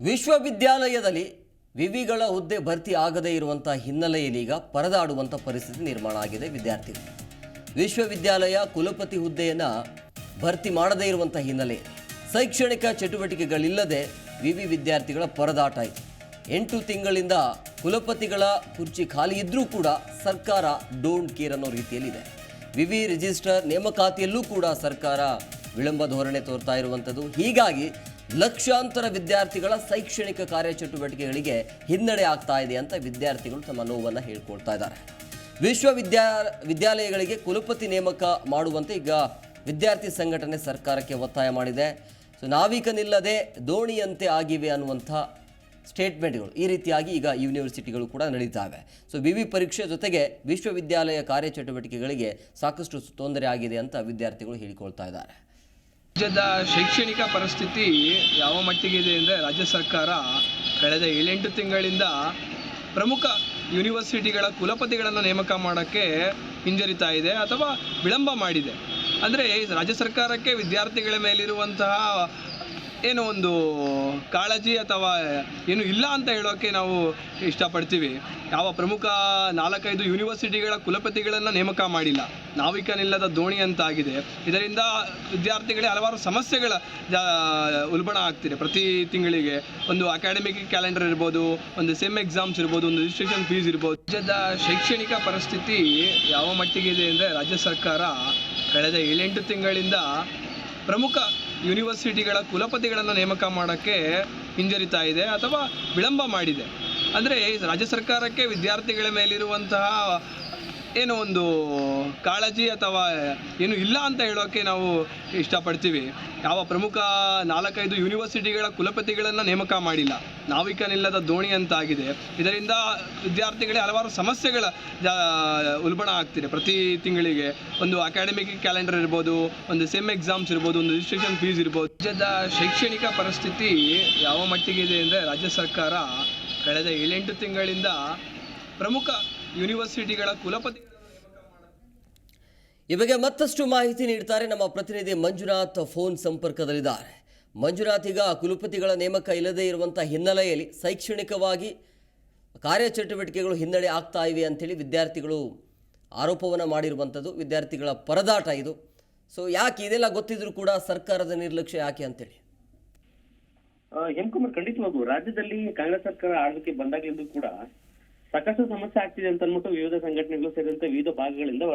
ವಿಶ್ವವಿದ್ಯಾಲಯದಲ್ಲಿ ವಿವಿಗಳ ಹುದ್ದೆ ಭರ್ತಿ ಆಗದೇ ಇರುವಂಥ ಹಿನ್ನೆಲೆಯಲ್ಲಿ ಈಗ ಪರದಾಡುವಂಥ ಪರಿಸ್ಥಿತಿ ನಿರ್ಮಾಣ ಆಗಿದೆ, ವಿದ್ಯಾರ್ಥಿಗಳು. ವಿಶ್ವವಿದ್ಯಾಲಯ ಕುಲಪತಿ ಹುದ್ದೆಯನ್ನು ಭರ್ತಿ ಮಾಡದೇ ಇರುವಂಥ ಹಿನ್ನೆಲೆ, ಶೈಕ್ಷಣಿಕ ಚಟುವಟಿಕೆಗಳಿಲ್ಲದೆ ವಿವಿ ವಿದ್ಯಾರ್ಥಿಗಳ ಪರದಾಟ ಇದೆ. ಎಂಟು ತಿಂಗಳಿಂದ ಕುಲಪತಿಗಳ ಕುರ್ಚಿ ಖಾಲಿ ಇದ್ದರೂ ಕೂಡ ಸರ್ಕಾರ ಡೋಂಟ್ ಕೇರ್ ಅನ್ನೋ ರೀತಿಯಲ್ಲಿದೆ. ವಿವಿ ರಿಜಿಸ್ಟರ್ ನೇಮಕಾತಿಯಲ್ಲೂ ಕೂಡ ಸರ್ಕಾರ ವಿಳಂಬ ಧೋರಣೆ ತೋರ್ತಾ ಇರುವಂಥದ್ದು. ಹೀಗಾಗಿ ಲಕ್ಷಾಂತರ ವಿದ್ಯಾರ್ಥಿಗಳ ಶೈಕ್ಷಣಿಕ ಕಾರ್ಯಚಟುವಟಿಕೆಗಳಿಗೆ ಹಿನ್ನಡೆ ಆಗ್ತಾ ಇದೆ ಅಂತ ವಿದ್ಯಾರ್ಥಿಗಳು ತಮ್ಮ ನೋವನ್ನು ಹೇಳ್ಕೊಳ್ತಾ ಇದ್ದಾರೆ. ವಿಶ್ವವಿದ್ಯಾ, ವಿದ್ಯಾಲಯಗಳಿಗೆ ಕುಲಪತಿ ನೇಮಕ ಮಾಡುವಂತೆ ಈಗ ವಿದ್ಯಾರ್ಥಿ ಸಂಘಟನೆ ಸರ್ಕಾರಕ್ಕೆ ಒತ್ತಾಯ ಮಾಡಿದೆ. ಸೊ, ನಾವಿಕನಿಲ್ಲದೆ ದೋಣಿಯಂತೆ ಆಗಿವೆ ಅನ್ನುವಂಥ ಸ್ಟೇಟ್ಮೆಂಟ್ಗಳು ಈ ರೀತಿಯಾಗಿ ಈಗ ಯೂನಿವರ್ಸಿಟಿಗಳು ಕೂಡ ನಡೀತಾವೆ. ಸೊ ವಿ ವಿ ಪರೀಕ್ಷೆ ಜೊತೆಗೆ ವಿಶ್ವವಿದ್ಯಾಲಯ ಕಾರ್ಯಚಟುವಟಿಕೆಗಳಿಗೆ ಸಾಕಷ್ಟು ತೊಂದರೆ ಆಗಿದೆ ಅಂತ ವಿದ್ಯಾರ್ಥಿಗಳು ಹೇಳಿಕೊಳ್ತಾ ಇದ್ದಾರೆ. ರಾಜ್ಯದ ಶೈಕ್ಷಣಿಕ ಪರಿಸ್ಥಿತಿ ಯಾವ ಮಟ್ಟಿಗಿದೆ ಅಂದರೆ ರಾಜ್ಯ ಸರ್ಕಾರ ಕಳೆದ ಏಳೆಂಟು ತಿಂಗಳಿಂದ ಪ್ರಮುಖ ಯೂನಿವರ್ಸಿಟಿಗಳ ಕುಲಪತಿಗಳನ್ನು ನೇಮಕ ಮಾಡೋಕ್ಕೆ ಹಿಂಜರಿತಾ ಇದೆ ಅಥವಾ ವಿಳಂಬ ಮಾಡಿದೆ. ಅಂದರೆ ರಾಜ್ಯ ಸರ್ಕಾರಕ್ಕೆ ವಿದ್ಯಾರ್ಥಿಗಳ ಮೇಲಿರುವಂತಹ ಏನೋ ಒಂದು ಕಾಳಜಿ ಅಥವಾ ಏನು ಇಲ್ಲ ಅಂತ ಹೇಳೋಕ್ಕೆ ನಾವು ಇಷ್ಟಪಡ್ತೀವಿ. ಯಾವ ಪ್ರಮುಖ ನಾಲ್ಕೈದು ಯೂನಿವರ್ಸಿಟಿಗಳ ಕುಲಪತಿಗಳನ್ನು ನೇಮಕ ಮಾಡಿಲ್ಲ. ನಾವಿಕನಿಲ್ಲದ ದೋಣಿ ಅಂತ ಆಗಿದೆ ಇದರಿಂದ ವಿದ್ಯಾರ್ಥಿಗಳಿಗೆ ಹಲವಾರು ಸಮಸ್ಯೆಗಳ, ಜಾ, ಉಲ್ಬಣ ಆಗ್ತಿದೆ. ಪ್ರತಿ ತಿಂಗಳಿಗೆ ಒಂದು ಅಕಾಡೆಮಿಕ್ ಕ್ಯಾಲೆಂಡರ್ ಇರ್ಬೋದು, ಒಂದು ಸೆಮ್ ಎಕ್ಸಾಮ್ಸ್ ಇರ್ಬೋದು, ಒಂದು ರಿಜಿಸ್ಟ್ರೇಷನ್ ಫೀಸ್ ಇರ್ಬೋದು. ರಾಜ್ಯದ ಶೈಕ್ಷಣಿಕ ಪರಿಸ್ಥಿತಿ ಯಾವ ಮಟ್ಟಿಗೆ ಇದೆ ಅಂದರೆ ರಾಜ್ಯ ಸರ್ಕಾರ ಕಳೆದ ಏಳೆಂಟು ತಿಂಗಳಿಂದ ಪ್ರಮುಖ ಯೂನಿವರ್ಸಿಟಿಗಳ ಕುಲಪತಿಗಳನ್ನು ನೇಮಕ ಮಾಡೋಕ್ಕೆ ಹಿಂಜರಿತಾ ಇದೆ ಅಥವಾ ವಿಳಂಬ ಮಾಡಿದೆ. ಅಂದರೆ ರಾಜ್ಯ ಸರ್ಕಾರಕ್ಕೆ ವಿದ್ಯಾರ್ಥಿಗಳ ಮೇಲಿರುವಂತಹ ಏನೋ ಒಂದು ಕಾಳಜಿ ಅಥವಾ ಏನು ಇಲ್ಲ ಅಂತ ಹೇಳೋಕ್ಕೆ ನಾವು ಇಷ್ಟಪಡ್ತೀವಿ. ಯಾವ ಪ್ರಮುಖ ನಾಲ್ಕೈದು ಯೂನಿವರ್ಸಿಟಿಗಳ ಕುಲಪತಿಗಳನ್ನು ನೇಮಕ ಮಾಡಿಲ್ಲ. ನಾವಿಕನಿಲ್ಲದ ದೋಣಿ ಅಂತ ಆಗಿದೆ ಇದರಿಂದ ವಿದ್ಯಾರ್ಥಿಗಳಿಗೆ ಹಲವಾರು ಸಮಸ್ಯೆಗಳ, ಜಾ, ಉಲ್ಬಣ ಆಗ್ತಿದೆ. ಪ್ರತಿ ತಿಂಗಳಿಗೆ ಒಂದು ಅಕಾಡೆಮಿಕ್ ಕ್ಯಾಲೆಂಡರ್ ಇರ್ಬೋದು, ಒಂದು ಸೆಮ್ ಎಕ್ಸಾಮ್ಸ್ ಇರ್ಬೋದು, ಒಂದು ರಿಜಿಸ್ಟ್ರೇಷನ್ ಫೀಸ್ ಇರ್ಬೋದು. ರಾಜ್ಯದ ಶೈಕ್ಷಣಿಕ ಪರಿಸ್ಥಿತಿ ಯಾವ ಮಟ್ಟಿಗೆ ಇದೆ ಅಂದರೆ ರಾಜ್ಯ ಸರ್ಕಾರ ಕಳೆದ ಏಳೆಂಟು ತಿಂಗಳಿಂದ ಪ್ರಮುಖ ಯೂನಿವರ್ಸಿಟಿಗಳ ಕುಲಪತಿ ಈ ಬಗ್ಗೆ ಮತ್ತಷ್ಟು ಮಾಹಿತಿ ನೀಡ್ತಾರೆ ನಮ್ಮ ಪ್ರತಿನಿಧಿ ಮಂಜುನಾಥ್ ಫೋನ್ ಸಂಪರ್ಕದಲ್ಲಿದ್ದಾರೆ. ಮಂಜುನಾಥ್ ಈಗ ಕುಲಪತಿಗಳ ನೇಮಕ ಇಲ್ಲದೇ ಇರುವಂಥ ಹಿನ್ನೆಲೆಯಲ್ಲಿ ಶೈಕ್ಷಣಿಕವಾಗಿ ಕಾರ್ಯಚಟುವಟಿಕೆಗಳು ಹಿನ್ನಡೆ ಆಗ್ತಾ ಇವೆ ಅಂತೇಳಿ ವಿದ್ಯಾರ್ಥಿಗಳು ಆರೋಪವನ್ನು ಮಾಡಿರುವಂಥದ್ದು ವಿದ್ಯಾರ್ಥಿಗಳ ಪರದಾಟ ಇದು. ಸೊ ಯಾಕೆ ಇದೆಲ್ಲ ಗೊತ್ತಿದ್ರೂ ಕೂಡ ಸರ್ಕಾರದ ನಿರ್ಲಕ್ಷ್ಯ ಯಾಕೆ ಅಂತೇಳಿ? ಹೆಂಕುಮಾರ್ ಖಂಡಿತವಾಗೂ ರಾಜ್ಯದಲ್ಲಿ ಕಾಂಗ್ರೆಸ್ ಸರ್ಕಾರ ಆಳ್ವಿಕೆ ಬಂದಾಗಲಿಂದ ಕೂಡ ಸಾಕಷ್ಟು ಸಮಸ್ಯೆ ಆಗ್ತಿದೆ ಅಂತ ಅಂದ್ಬಿಟ್ಟು ವಿವಿಧ ಸಂಘಟನೆಗಳು ಸೇರಿದಂತೆ ವಿವಿಧ ಭಾಗಗಳಿಂದ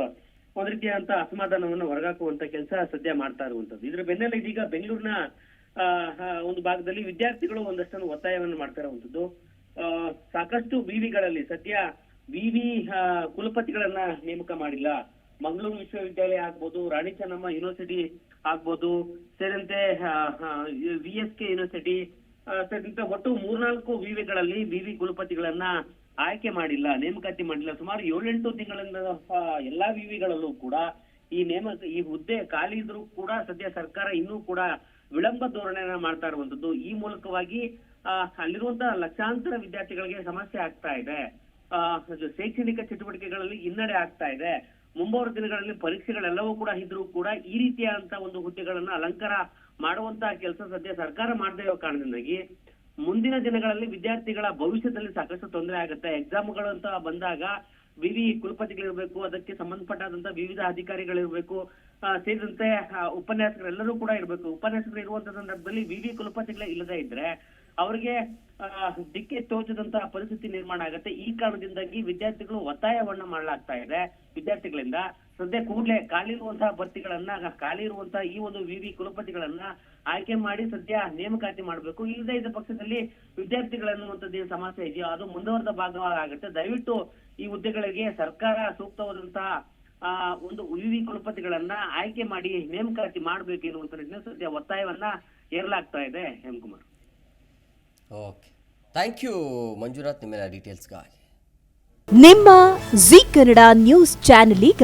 ಒಂದ್ ರೀತಿಯಾದಂತ ಅಸಮಾಧಾನವನ್ನು ಹೊರಗಾಕುವಂತ ಕೆಲಸ ಸದ್ಯ ಮಾಡ್ತಾ ಇರುವಂತದ್ದು. ಇದ್ರ ಬೆನ್ನಲ್ಲೇ ಇದೀಗ ಬೆಂಗಳೂರಿನ ಒಂದು ಭಾಗದಲ್ಲಿ ವಿದ್ಯಾರ್ಥಿಗಳು ಒಂದಷ್ಟನ್ನು ಒತ್ತಾಯವನ್ನು ಮಾಡ್ತಾ ಇರುವಂತದ್ದು. ಸಾಕಷ್ಟು ವಿವಿಗಳಲ್ಲಿ ಸದ್ಯ ವಿವಿ ಕುಲಪತಿಗಳನ್ನ ನೇಮಕ ಮಾಡಿಲ್ಲ. ಮಂಗಳೂರು ವಿಶ್ವವಿದ್ಯಾಲಯ ಆಗ್ಬೋದು, ರಾಣಿ ಚೆನ್ನಮ್ಮ ಯೂನಿವರ್ಸಿಟಿ ಆಗ್ಬೋದು, ಸೇರಿದಂತೆ ವಿ ಎಸ್ ಕೆ ಯೂನಿವರ್ಸಿಟಿ ಸೇರಿದಂತೆ ಒಟ್ಟು ಮೂರ್ನಾಲ್ಕು ವಿವಿಗಳಲ್ಲಿ ವಿವಿ ಕುಲಪತಿಗಳನ್ನ ಆಯ್ಕೆ ಮಾಡಿಲ್ಲ, ನೇಮಕಾತಿ ಮಾಡಿಲ್ಲ, ಸುಮಾರು ಏಳೆಂಟು ತಿಂಗಳಿಂದ ಎಲ್ಲಾ ವಿವಿಗಳಲ್ಲೂ ಕೂಡ ಈ ನೇಮಕ ಈ ಹುದ್ದೆ ಖಾಲಿ ಇದ್ರೂ ಕೂಡ ಸದ್ಯ ಸರ್ಕಾರ ಇನ್ನೂ ಕೂಡ ವಿಳಂಬ ಧೋರಣೆಯನ್ನ ಮಾಡ್ತಾ ಇರುವಂತದ್ದು ಈ ಮೂಲಕವಾಗಿ ಅಲ್ಲಿರುವಂತಹ ಲಕ್ಷಾಂತರ ವಿದ್ಯಾರ್ಥಿಗಳಿಗೆ ಸಮಸ್ಯೆ ಆಗ್ತಾ ಇದೆ. ಶೈಕ್ಷಣಿಕ ಚಟುವಟಿಕೆಗಳಲ್ಲಿ ಹಿನ್ನಡೆ ಆಗ್ತಾ ಇದೆ. ಮುಂಬರುವ ದಿನಗಳಲ್ಲಿ ಪರೀಕ್ಷೆಗಳೆಲ್ಲವೂ ಕೂಡ ಇದ್ರೂ ಕೂಡ ಈ ರೀತಿಯಾದಂತಹ ಒಂದು ಹುದ್ದೆಗಳನ್ನ ಅಲಂಕಾರ ಮಾಡುವಂತಹ ಕೆಲಸ ಸದ್ಯ ಸರ್ಕಾರ ಮಾಡದೇ ಇರೋ ಕಾರಣದಿಂದಾಗಿ ಮುಂದಿನ ದಿನಗಳಲ್ಲಿ ವಿದ್ಯಾರ್ಥಿಗಳ ಭವಿಷ್ಯದಲ್ಲಿ ಸಾಕಷ್ಟು ತೊಂದರೆ ಆಗುತ್ತೆ. ಎಕ್ಸಾಮ್ಗಳು ಅಂತ ಬಂದಾಗ ವಿವಿ ಕುಲಪತಿಗಳಿರ್ಬೇಕು, ಅದಕ್ಕೆ ಸಂಬಂಧಪಟ್ಟಾದಂತ ವಿವಿಧ ಅಧಿಕಾರಿಗಳಿರ್ಬೇಕು ಸೇರಿದಂತೆ ಉಪನ್ಯಾಸಕರೆಲ್ಲರೂ ಕೂಡ ಇರಬೇಕು. ಉಪನ್ಯಾಸಕರು ಇರುವಂತ ಸಂದರ್ಭದಲ್ಲಿ ವಿವಿ ಕುಲಪತಿಗಳೇ ಇಲ್ಲದೆ ಇದ್ರೆ ಅವರಿಗೆ ದಿಕ್ಕೆ ತೋಚದಂತಹ ಪರಿಸ್ಥಿತಿ ನಿರ್ಮಾಣ ಆಗುತ್ತೆ. ಈ ಕಾರಣದಿಂದಾಗಿ ವಿದ್ಯಾರ್ಥಿಗಳು ಒತ್ತಾಯವನ್ನ ಮಾಡಲಾಗ್ತಾ ಇದೆ. ವಿದ್ಯಾರ್ಥಿಗಳಿಂದ ಸದ್ಯ ಕೂಡಲೇ ಖಾಲಿ ಇರುವಂತಹ ಭರ್ತಿಗಳನ್ನ ಖಾಲಿ ಇರುವಂತಹ ಈ ಒಂದು ವಿವಿ ಕುಲಪತಿಗಳನ್ನ ಆಯ್ಕೆ ಮಾಡಿ ಸದ್ಯ ನೇಮಕಾತಿ ಮಾಡಬೇಕು. ಇಲ್ಲದೆ ಇದ್ದ ಪಕ್ಷದಲ್ಲಿ ವಿದ್ಯಾರ್ಥಿಗಳನ್ನುವಂಥದ್ದು ಏನು ಸಮಸ್ಯೆ ಇದೆಯೋ ಅದು ಮುಂದುವರೆದ ಭಾಗವಾಗುತ್ತೆ. ದಯವಿಟ್ಟು ಈ ಹುದ್ದೆಗಳಿಗೆ ಸರ್ಕಾರ ಸೂಕ್ತವಾದಂತಹ ಆ ಒಂದು ವಿವಿ ಕುಲಪತಿಗಳನ್ನ ಆಯ್ಕೆ ಮಾಡಿ ನೇಮಕಾತಿ ಮಾಡಬೇಕು ಎನ್ನುವಂತ ಸದ್ಯ ಒತ್ತಾಯವನ್ನ ಏರ್ಲಾಗ್ತಾ ಇದೆ Hemakumar okay. Thank you Manjunath ನಿಮ್ಮೆಲ್ಲ ಡೀಟೇಲ್ಸ್ಗಾಗಿ ನಿಮ್ಮ ಜಿ ಕನ್ನಡ ನ್ಯೂಸ್ ಚಾನೆಲ್ ಈಗ